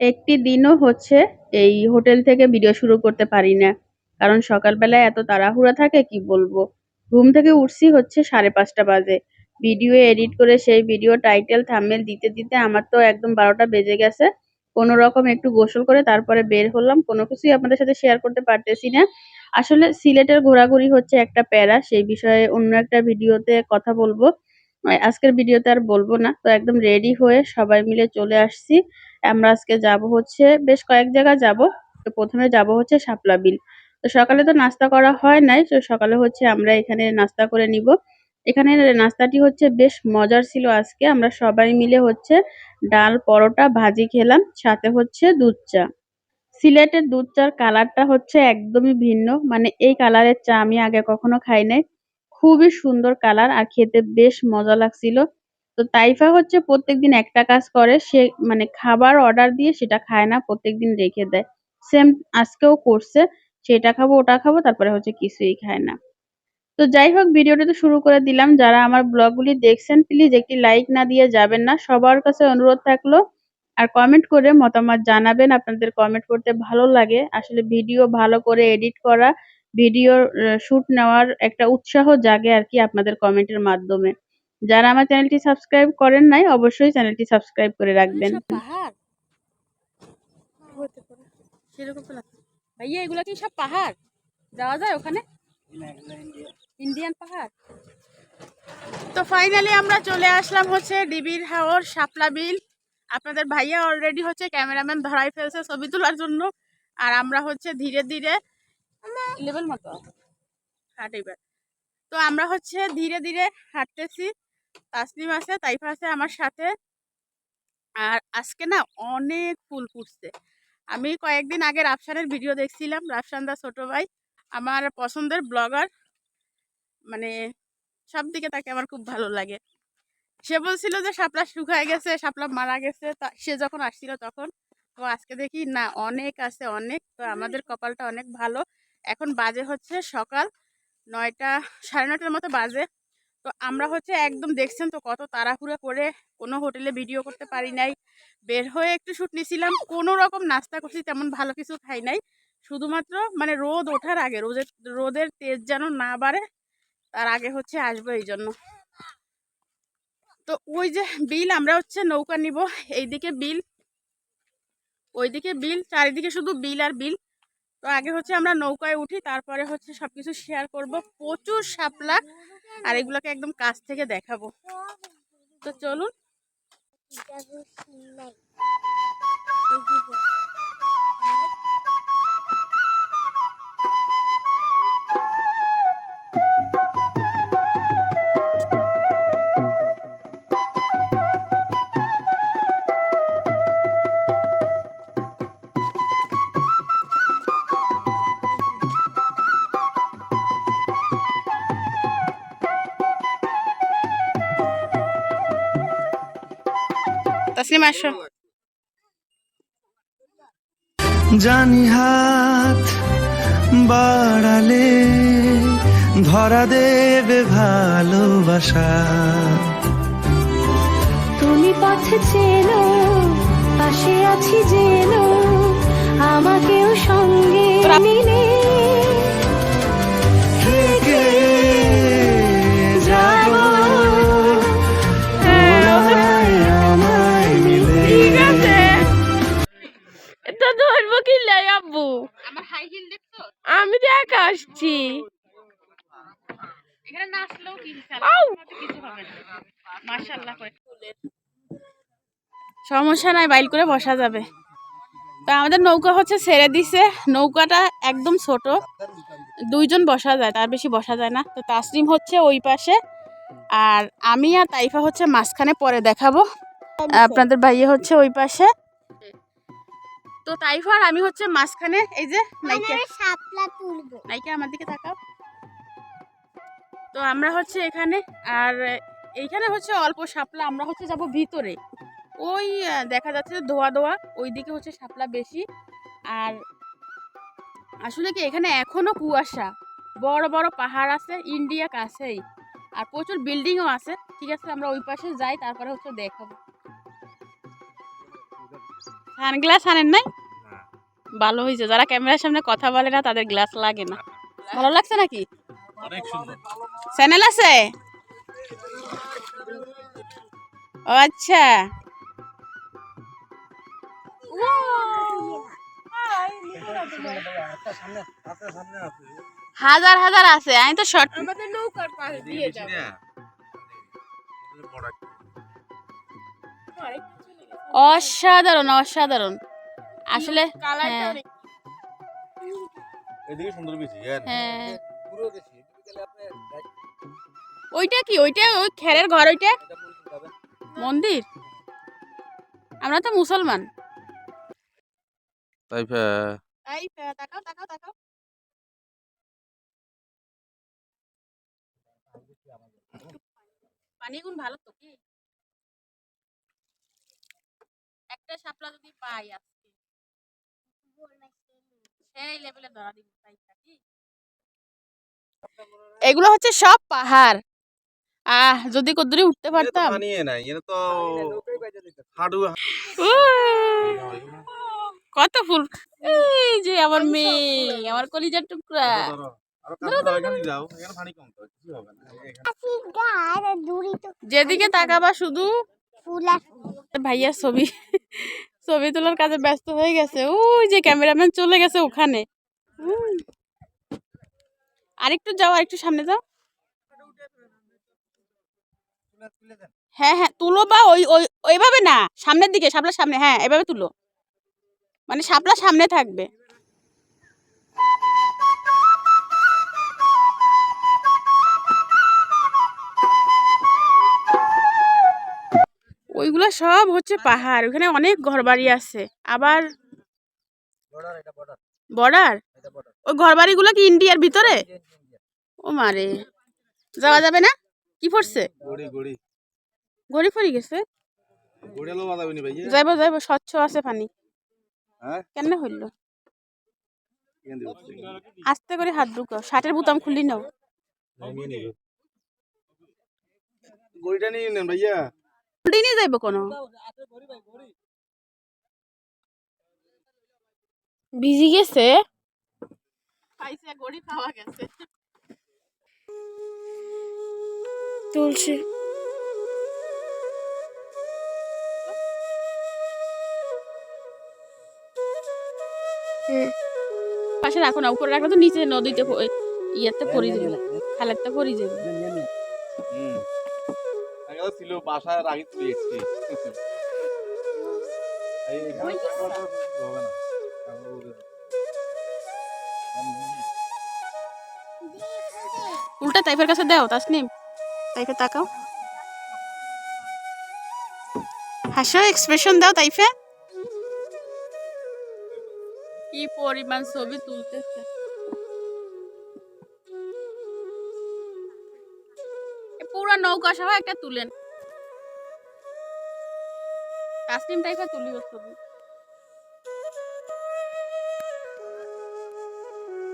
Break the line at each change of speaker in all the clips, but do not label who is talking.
একটি দিনও হচ্ছে এই হোটেল থেকে ভিডিও শুরু করতে পারি না। কারণ সকালবেলায় এত তাড়াহুড়া থাকে, কি বলব? ঘুম থেকে উঠছি হচ্ছে সাড়ে পাঁচটা বাজে। ভিডিও এডিট করে সেই ভিডিও টাইটেল থাম্বনেল দিতে দিতে আমার তো একদম বারোটা বেজে গেছে। কোনো রকম একটু গোসল করে তারপরে বের হলাম। কোনো কিছুই আপনাদের সাথে শেয়ার করতে পারতেছি না। আসলে সিলেটের ঘোরাঘুরি হচ্ছে একটা প্যারা, সেই বিষয়ে অন্য একটা ভিডিওতে কথা বলব। আজকের ভিডিওতে আর বলব না। তো একদম রেডি হয়ে সবাই মিলে চলে আসছি। আমরা আজকে যাব হচ্ছে, বেশ কয়েক জায়গায় যাব। তো প্রথমে যাব হচ্ছে শাপলা বিল। তো সকালে তো নাস্তা করা হয় নাই, তো সকালে হচ্ছে আমরা এখানে নাস্তা করে নিব। এখানে নাস্তাটি হচ্ছে বেশ মজার ছিল আজকে। আমরা সবাই মিলে হচ্ছে ডাল পরোটা ভাজি খেলাম, সাথে হচ্ছে দুধ চা। সিলেটের দুধ চার কালারটা হচ্ছে একদমই ভিন্ন। মানে এই কালারের চা আমি আগে কখনো খাই নাই। খুবই সুন্দর কালার আর খেতে বেশ মজা লাগছিল। তো তাইফা হচ্ছে প্রত্যেকদিন একটা কাজ করে, সে মানে খাবার অর্ডার দিয়ে সেটা খায় না, প্রত্যেকদিন রেখে দেয়। সেম আজকেও করছে, সেটা খাব, ওটা খাব, তারপরে হচ্ছে কিছুই খায় না। তো যাই হোক, ভিডিওটা তো শুরু করে দিলাম। যারা আমার ব্লগগুলি দেখছেন প্লিজ একটি লাইক না দিয়ে যাবেন না। সবার কাছে অনুরোধ থাকল, আর কমেন্ট করে মতামত জানাবেন। আপনাদের কমেন্ট করতে ভালো লাগে। আসলে ভিডিও ভালো করে এডিট করা ভিডিও শ্যুট নেওয়ার একটা উৎসাহ জাগে আর কি আপনাদের কমেন্টের মাধ্যমে। যারা আমার চ্যানেলটি সাবস্ক্রাইব করেন নাই অবশ্যই চ্যানেলটি সাবস্ক্রাইব করে রাখবেন।
ভাইয়া এগুলো কি সব পাহাড়? যাওয়া যায় ওখানে? ইন্ডিয়ান পাহাড়? তো ফাইনালি আমরা চলে আসলাম হচ্ছে ডিবির হাওর শাপলা বিল। আপনাদের ভাইয়া অলরেডি হচ্ছে ক্যামেরাম্যান ধরাই ফেলছে ছবি তোলার জন্য। আর আমরা হচ্ছে ধীরে ধীরে লেভেল মতো। হাট এবার। তো আমরা হচ্ছে ধীরে ধীরে হাঁটতেছি। তাসলিম আছে তাইফা আছে আমার সাথে। আর আজকে না অনেক ফুল ফুটছে। আমি কয়েকদিন আগে রাফসানের ভিডিও দেখছিলাম রাফসান দা ছোট ভাই আমার পছন্দের ব্লগার। মানে সব দিকে তাকে আমার খুব ভালো লাগে। সে বলছিল যে শাপলা শুকায় গেছে শাপলা মারা গেছে তা সে যখন আসছিল তখন তো আজকে দেখি না অনেক আছে অনেক তো আমাদের কপালটা অনেক ভালো। এখন বাজে হচ্ছে সকাল নয়টা সাড়ে নয়টার মতো বাজে। তো আমরা হচ্ছে একদম দেখছেন তো কত তাড়াহুড়া করে কোনো হোটেলে ভিডিও করতে পারি নাই। বের হয়ে একটু শুট নিয়েছিলাম কোনো রকম নাস্তা করছি তেমন ভালো কিছু খাই নাই। শুধুমাত্র মানে রোদ ওঠার আগে রোদের রোদের তেজ যেন না বাড়ে, তার আগে হচ্ছে আসব এই জন্য তো ওই যে বিল আমরা হচ্ছে নৌকা নিব, এইদিকে বিল, ওইদিকে বিল, চারিদিকে শুধু বিল আর বিল। তো আগে হচ্ছে আমরা নৌকায় উঠি, তারপরে হচ্ছে সবকিছু শেয়ার করব। প্রচুর শাপলা আর এগুলোকে একদম কাছ থেকে দেখাবো। তো চলুন। তাসলিম আসো।
জানি হাত বাড়ালে ধরা দেবে ভালোবাসা।
তুমি পথে চেনো পাশে আছি যেন আমাকেও সঙ্গে নিলে
সমস্যা নাই বাইল করে বসা যাবে। তো আমাদের নৌকা হচ্ছে ছেড়ে দিছে। নৌকাটা একদম ছোট। দুইজন বসা যায় তার বেশি বসা যায় না। তো তাসরিম হচ্ছে ওই পাশে আর আমি আর তাইফা হচ্ছে মাঝখানে পরে দেখাবো। আপনাদের ভাইয়া হচ্ছে ওই পাশে। তো তাইফা আর আমি হচ্ছে মাঝখানে এই যে নাইকা আমার দিকে তাকাও। তো আমরা হচ্ছে এখানে আর এইখানে হচ্ছে অল্প সাপলা আমরা হচ্ছে যাব ভিতরে। ওই দেখা যাচ্ছে যে ধোয়া ধোয়া ওইদিকে হচ্ছে শাপলা বেশি। আর আসলে কি এখানে এখনও কুয়াশা। বড় বড় পাহাড় আছে ইন্ডিয়া কাছেই। আর প্রচুর বিল্ডিংও আছে। ঠিক আছে আমরা ওই পাশে যাই তারপরে হচ্ছে দেখাবো সানগ্লাস আনেন নাই? ভালো হয়েছে। যারা ক্যামেরার সামনে কথা বলে না তাদের গ্লাস লাগে না। ভালো লাগছে নাকি? চ্যানেল আছে? ও আচ্ছা। হাজার হাজার আছে আমি তো শর্ট অসাধারণ অসাধারণ। আসলে হ্যাঁ,
এদিকে সুন্দর বেশি
হ্যাঁ। ওইটা কি? ওইটা ওই খেরের ঘর ওইটা? মন্দির? আমরা তো মুসলমান।
তাই
এই তাকাও তাকাও তাকাও পানি গুণ ভালো তো কি? একটা শাপলা যদি পাই আজকে। সেই লেভেলে ধরা দিব তাই কি? এগুলো হচ্ছে সব পাহাড়। আহ যদি কদ্দুরি উঠতে পারতাম।
বানিয়ে নাই এটা তো হাডু
কত ফুল? এই যে আমার মেয়ে আমার কলিজার টুকরা। যেদিকে তাকাবা শুধু ভাইয়ার ছবি ছবি তোলার কাজে ব্যস্ত হয়ে গেছে। ওই যে ক্যামেরাম্যান চলে গেছে ওখানে। আরেকটু যাও আরেকটু সামনে যাও। হ্যাঁ হ্যাঁ তুলো বা ওই ওই ওইভাবে না। সামনের দিকে শাপলার সামনে হ্যাঁ এভাবে তুলো। মানে শাপলা সামনে থাকবে। ওইগুলো সব হচ্ছে পাহাড় ওখানে অনেক ঘরবাড়ি আছে। আবার বর্ডার? ওই ঘরবাড়িগুলো কি ইন্ডিয়ার ভিতরে? ও মারে যাওয়া যাবে না? কি পড়ছে?
গড়ি গড়ি।
গেছে? যাইব যাইব স্বচ্ছ আছে পানি। কেন হইল? আস্তে করে হাত ঢুকাও শার্টের বোতাম খুললি নাও।
গড়িটা নিয়ে নেন ভাইয়া।
খুললি নিয়ে যাইব কোনো? ভিজি গেছে। পাইছে গড়ি পাওয়া গেছে। তুলসী। পাশে রাখো না উপরে রাখলে তো নিচে নদীতে ইয়েতে পড়ে যাবে খালেতে পড়ে যাবে।
ছিল বাসায় রাখি এসেছি। না।
উল্টা তাইফের কাছে দাও তাসনিম। তাইফে তাকাও। হাসো এক্সপ্রেশন দাও তাইফে। কি পরিমাণ ছবি তুলতেছে। পুরা নৌকা সহ একটা তুলেন। তাসনিম টাইপে তুলিও ছবি।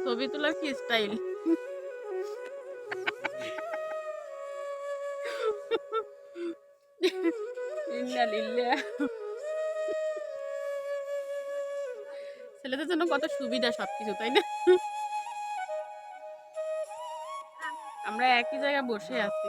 ছবি তোলার কি স্টাইল ইন্না লিল্লাহ ছেলেদের জন্য কত সুবিধা সবকিছু তাই না? আমরা একই জায়গায় বসে আছি।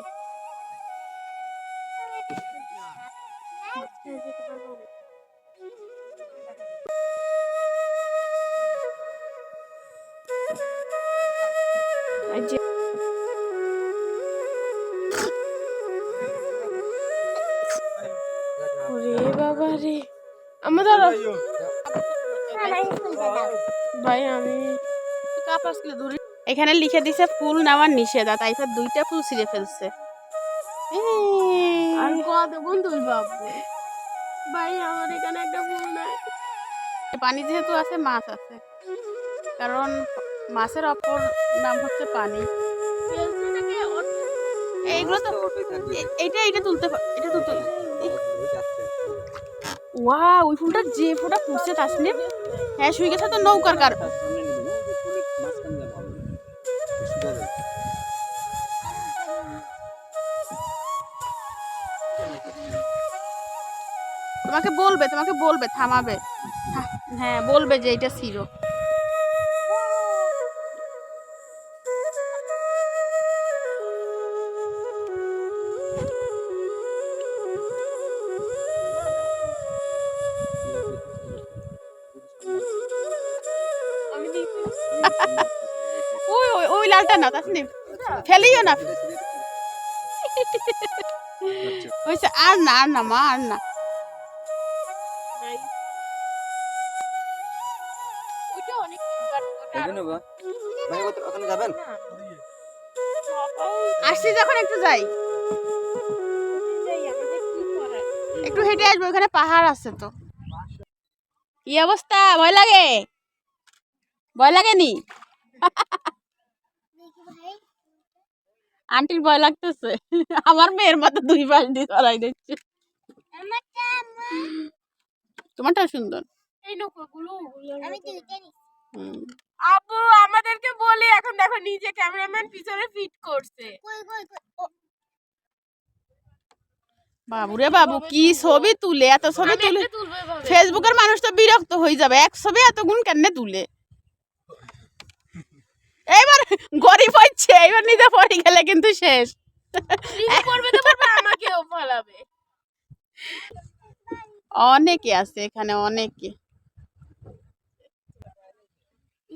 এখানে লিখে দিছে ফুল নেওয়ার নিষেধ আর তাই দুইটা ফুল ছিঁড়ে ফেলছে। আর কতক্ষণ তুলবো ভাই আমার এখানে একটা ফুল নাই। পানি যেহেতু আছে মাছ আছে। কারণ মাছের অপর নাম হচ্ছে পানি। এইগুলো তো এইটা এইটা তুলতে এটা তুলতে ওয়া ওই ফুলটা যে ফুলটা ফুটছে তাসনিম হ্যাঁ শুয়ে গেছে তো নৌকার কার তোমাকে বলবে তোমাকে বলবে থামাবে। হ্যাঁ বলবে যে এটা সিরো ওই ওই ওই লালটা না তাসনি ফেলিও না। ওইসে আর না আর না মা আর না। আসছি যখন একটু যাই। একটু হেঁটে আসব ওখানে পাহাড় আছে তো। কি অবস্থা? ভয় লাগে? ভয় লাগেনি? আন্টির ভয় লাগতেছে। আমার মেয়ের মতো দুই পাশ দিয়ে চড়াই দিচ্ছে তোমারটা সুন্দর।
এই নৌকাগুলো
আমি
আপু আমাদেরকে বলে এখন দেখো নিজে ক্যামেরাম্যান পিছনে ফিট করছে।
কই কই কই?
বাবুরে বাবু কি ছবি তুলে এত ছবি তুলে। ফেসবুকের মানুষ তো বিরক্ত হয়ে যাবে এক ছবি এত গুণ কেন তুলে? এইবার গরিব হচ্ছে এইবার নিজে পড়ে গেলে কিন্তু শেষ।
করবে তো পারবে আমাকেও ফলাবে
অনেকে আছে এখানে অনেকে
এটা মাটিটা দেখা যাচ্ছে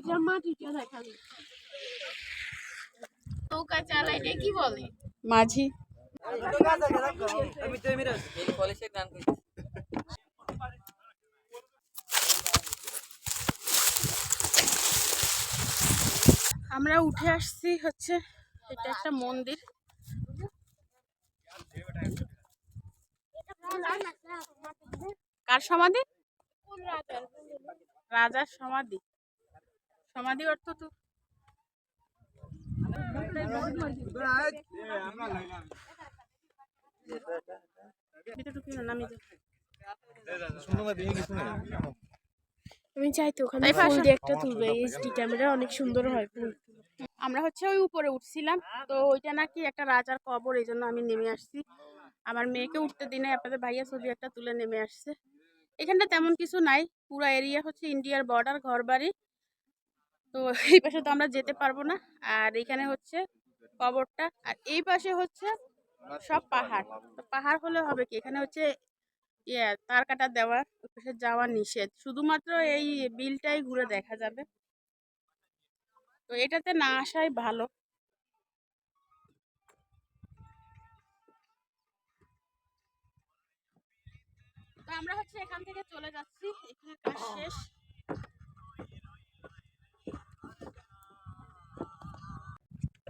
কি বলে
মাঝি। আমরা উঠে আসছি হচ্ছে এটা একটা মন্দির। কার সমাধি? রাজার সমাধি। সমাধি অর্থ তো।
আমি চাই তো ওখানে ফুল দিয়ে একটা তুলবে এইচডি ক্যামেরা অনেক সুন্দর হয় ফুল।
আমরা হচ্ছে ওই উপরে উঠছিলাম তো ওইটা নাকি একটা রাজার কবর এই জন্য আমি নেমে আসছি। আমার মেয়েকে উঠতে দিনে আপনাদের ভাইয়া ছবি একটা তুলে নেমে আসছে। এখানটা তেমন কিছু নাই পুরো এরিয়া হচ্ছে ইন্ডিয়ার বর্ডার ঘর বাড়ি তো এই পাশে তো আমরা যেতে পারব না। আর এখানে হচ্ছে কবরটা। আর এই পাশে হচ্ছে সব পাহাড়। তো পাহাড় হলে হবে কি? এখানে হচ্ছে ইয়ে তার কাটা দেওয়া পাশে যাওয়া নিষেধ। শুধুমাত্র এই বিলটাই ঘুরে দেখা যাবে। তো এটাতে না আসাই ভালো। তো আমরা হচ্ছে এখান থেকে চলে যাচ্ছি। এখানে কাজ শেষ।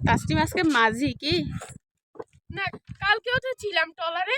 তাসলিম আজকে মাঝি কি?
না কালকেও তো ছিলাম টলারে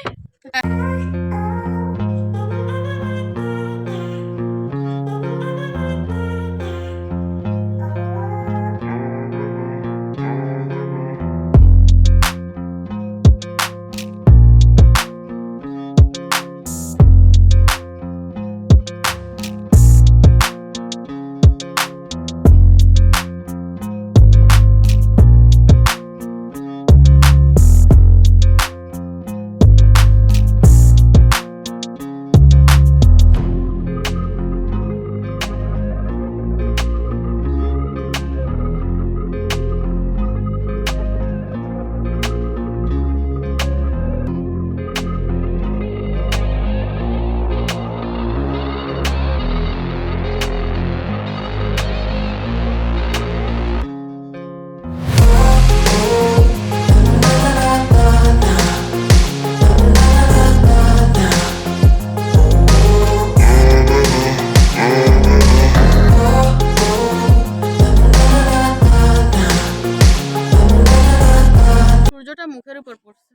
মুখের উপর পড়ছে।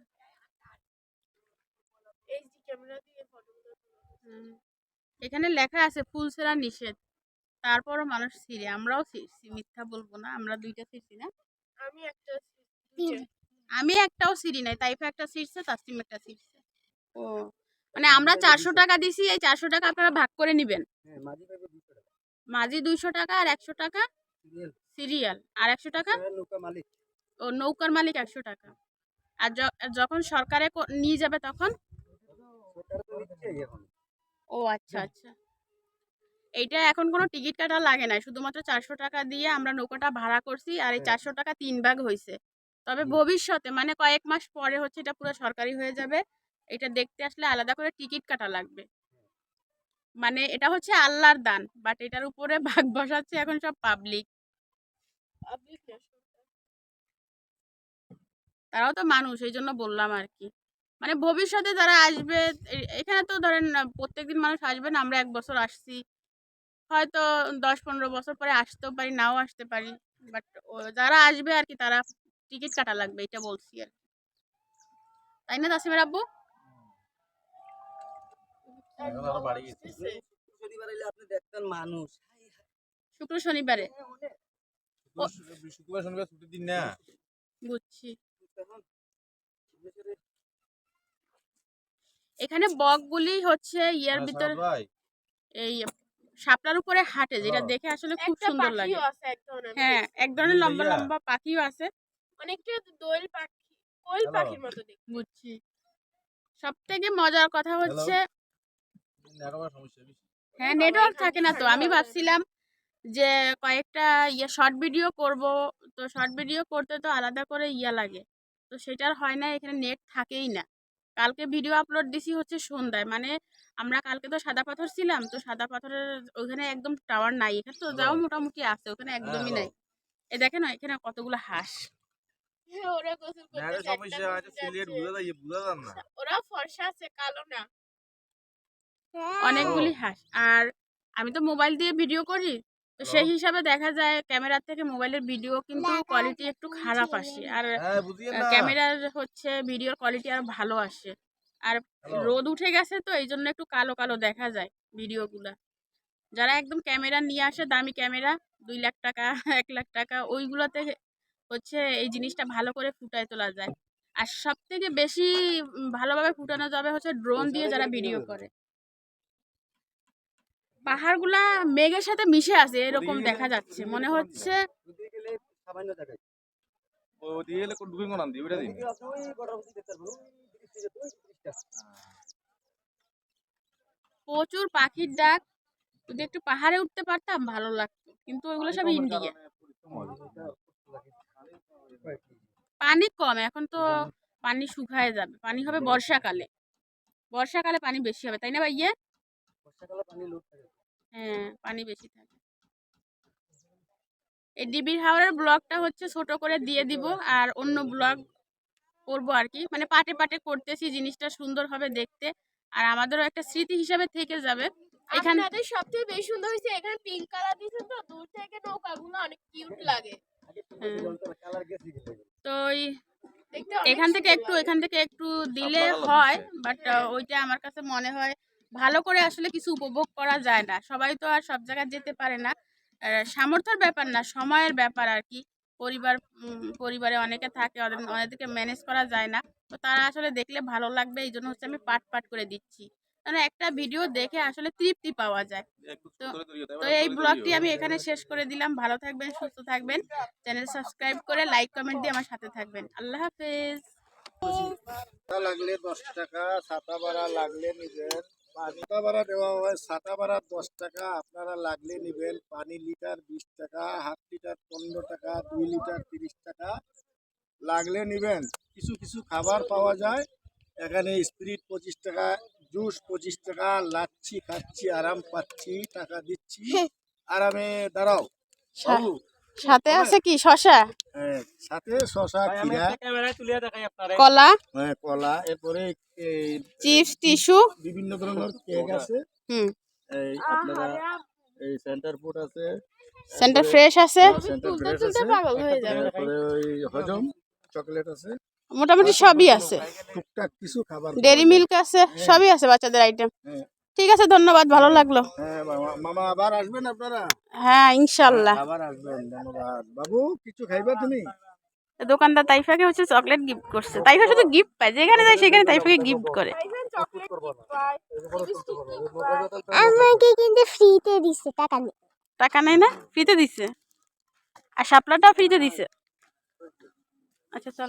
এখানে লেখা আছে ফুল ছেঁড়া নিষেধ। তারপরও মানুষ ছিঁড়ে আমরাও ছিঁড়ছি মিথ্যা বলব না আমরা দুইটা ছিঁড়ছি না
আমি একটা
আমি একটাও ছিঁড়ি নাই তাইফা একটা ছিঁড়ছে তাসলিম একটা ছিঁড়ছে ও মানে আমরা চারশো টাকা দিছি এই চারশো টাকা আপনারা ভাগ করে নিবেন। মাঝি দুইশো টাকা। আর একশো টাকা সিরিয়াল। আর একশো টাকা? ও নৌকার মালিক একশো টাকা। আর যখন সরকারে ক- নিয়ে যাবে তখন? ও আচ্ছা আচ্ছা। এইটা এখন কোনো টিকিট কাটা লাগে না শুধুমাত্র চারশো টাকা দিয়ে আমরা নৌকাটা ভাড়া করছি আর এই চারশো টাকা তিন ভাগ হয়েছে তবে ভবিষ্যতে মানে কয়েক মাস পরে হচ্ছে এটা পুরো সরকারি হয়ে যাবে। এটা দেখতে আসলে আলাদা করে টিকিট কাটা লাগবে। মানে এটা হচ্ছে আল্লাহর দান বাট এটার উপরে ভাগ বসাচ্ছে এখন সব পাবলিক তারাও তো মানুষ এই জন্য বললাম আর কি মানে ভবিষ্যতে যারা আসবে এখানে তো ধরেন প্রত্যেকদিন মানুষ আসবে না আমরা এক বছর আসছি। হয়তো দশ পনেরো বছর পরে আসতেও পারি নাও আসতে পারি। বাট যারা আসবে আর কি তারা টিকিট কাটা লাগবে এটা বলছি আর কি। তাই না তাসিমের আব্বু?
এখন আরও বাড়ি গেছে।
শনিবার এলে আপনি দেখতেন মানুষ।
শুক্র শনিবারে।
শুক্রবার শনিবার ছুটির দিন না।
বুঝছি। এখানে বকগুলি হচ্ছে ইয়ার
হ্যাঁ,
ভিতর এই শাপলার উপরে হাঁটে যেটা
হ্যাঁ।
দেখে আসলে খুব সুন্দর লাগে।
আমি
হ্যাঁ এক ধরনের লম্বা লম্বা পাখিও আছে।
অনেকটা দোয়েল পাখি কোয়েল পাখির মতো দেখতে।
বুঝছি। সব থেকে মজার কথা হচ্ছে
নেটওয়ার্ক সমস্যা বেশি।
হ্যাঁ নেটওয়ার্ক থাকে না তো। আমি ভাবছিলাম যে কয়েকটা ইয়ে শর্ট ভিডিও করব। তো শর্ট ভিডিও করতে তো আলাদা করে ইয়া লাগে। তো সেটার হয় না এখানে নেট থাকেই না। কালকে ভিডিও আপলোড দিছি হচ্ছে সন্ধ্যায় মানে আমরা কালকে তো সাদা পাথর ছিলাম তো সাদা পাথরের ওখানে একদম টাওয়ার নাই এখানে তো যাও মোটামুটি আছে ওখানে একদমই নাই। এ দেখেন না এখানে কতগুলো হাঁস।
হ্যাঁ, ওরা ফর্সা আছে কালো না।
অনেকগুলি হাঁস আর আমি তো মোবাইল দিয়ে ভিডিও করি তো সেই হিসাবে দেখা যায় ক্যামেরার থেকে মোবাইলের ভিডিও কিন্তু কোয়ালিটি একটু খারাপ আসে। আর
হ্যাঁ
ক্যামেরার হচ্ছে ভিডিওর কোয়ালিটি আর ভালো আসে। আর রোদ উঠে গেছে তো এই জন্য একটু কালো কালো দেখা যায় ভিডিওগুলা। যারা একদম ক্যামেরা নিয়ে আসে দামি ক্যামেরা দুই লাখ টাকা এক লাখ টাকা ওইগুলোতে হচ্ছে এই জিনিসটা ভালো করে ফুটায় তোলা যায়। আর সব থেকে বেশি ভালোভাবে ফুটানো যাবে হচ্ছে ড্রোন দিয়ে যারা ভিডিও করে। পাহাড়গুলা মেঘের সাথে মিশে আছে, এরকম দেখা যাচ্ছে। মনে হচ্ছে। প্রচুর পাখির ডাক। যদি একটু পাহাড়ে উঠতে পারতাম, ভালো লাগতো। কিন্তু ওইগুলো সব ইন্ডিয়া। পানি কম, এখন তো পানি শুকায় যাবে। পানি হবে বর্ষাকালে। বর্ষাকালে পানি বেশি হবে, তাই না ভাইয়ে?
বর্ষাকালে পানি লোড থাকে
হ্যাঁ পানি বেশি থাকে। এই ডিবির হাওড়ের ব্লগটা হচ্ছে ছোট করে দিয়ে দিব আর অন্য ব্লগ করব আর কি। মানে পাটে পাটে করতেছি জিনিসটা সুন্দর হবে দেখতে। আর আমাদেরও একটা স্মৃতি হিসাবে থেকে যাবে। এখানে
সবথেকে বেশি সুন্দর হয়েছে এখানে পিঙ্ক কালার দিয়েছে তো দূর থেকে নৌকাগুলো অনেক কিউট লাগে।
হ্যাঁ।
কালার গেছে গেলে
তো ওই এখান থেকে একটু এখান থেকে একটু দিলে হয় বাট ওইটা আমার কাছে মনে হয় ভালো করে আসলে কিছু উপভোগ করা যায় না। সবাই তো আর সব জায়গায় যেতে পারে না। সামর্থ্যের ব্যাপার না সময়ের ব্যাপার আর কি। পরিবার পরিবারে অনেকে থাকে ওদের অনেককে ম্যানেজ করা যায় না। তো তারা আসলে দেখলে ভালো লাগবে এই জন্য হচ্ছে আমি পাট পাট করে দিচ্ছি। কারণ একটা ভিডিও দেখে আসলে তৃপ্তি পাওয়া যায়। তো-
হতে
তো এই ব্লগটি আমি এখানে শেষ করে দিলাম। ভালো থাকবেন সুস্থ থাকবেন। চ্যানেল সাবস্ক্রাইব করে লাইক কমেন্ট দিয়ে আমার সাথে থাকবেন। আল্লাহ হাফেজ।
লাগলে দশ টাকা ছাতা ভাড়া লাগলে নিবেন পানি ভাড়া দেওয়া হয় ছাতা ভাড়া দশ টাকা আপনারা লাগলে নিবেন পানি লিটার বিশ টাকা হাফ লিটার পনেরো টাকা দুই লিটার তিরিশ টাকা লাগলে নিবেন। কিছু কিছু খাবার পাওয়া যায় এখানে স্পিরিট পঁচিশ টাকা জুস পঁচিশ টাকা লাচ্ছি খাচ্ছি আরাম পাচ্ছি টাকা দিচ্ছি। আরামে দাঁড়াও।
সাথে আছে কি? শশা?
হ্যাঁ, সাথে শশা খিরা
কলা?
হ্যাঁ, কলা এরপরে
চিপস টিস্যু?
বিভিন্ন ধরনের কেক আছে।
হুম।
এই আপনারা এই সেন্টার ফুড আছে।
সেন্টার ফ্রেশ আছে?
পাগল হয়ে যাবে।
ওই হজম চকলেট আছে।
মোটামুটি সবই আছে।
টুকটাক কিছু খাবার
ডেরি মিল্ক আছে সবই আছে বাচ্চাদের আইটেম। ঠিক আছে ধন্যবাদ ভালো লাগল।
হ্যাঁ মামা মামা আবার আসবেন আপনারা?
হ্যাঁ ইনশাল্লাহ
আবার আসবেন ধন্যবাদ। বাবু কিছু খাইবা তুমি?
দোকানদার তাইফাকে হচ্ছে চকলেট গিফট করছে। তাইফা শুধু গিফট পায় যেখানে যায় সেখানে তাইফাকে গিফট করে।
আমাকে কিন্তু ফ্রিতে দিচ্ছে টাকা নেই।
টাকা নেই না? ফ্রিতে দিছে? আর শাপলাটাও ফ্রিতে দিছে? আচ্ছা চল।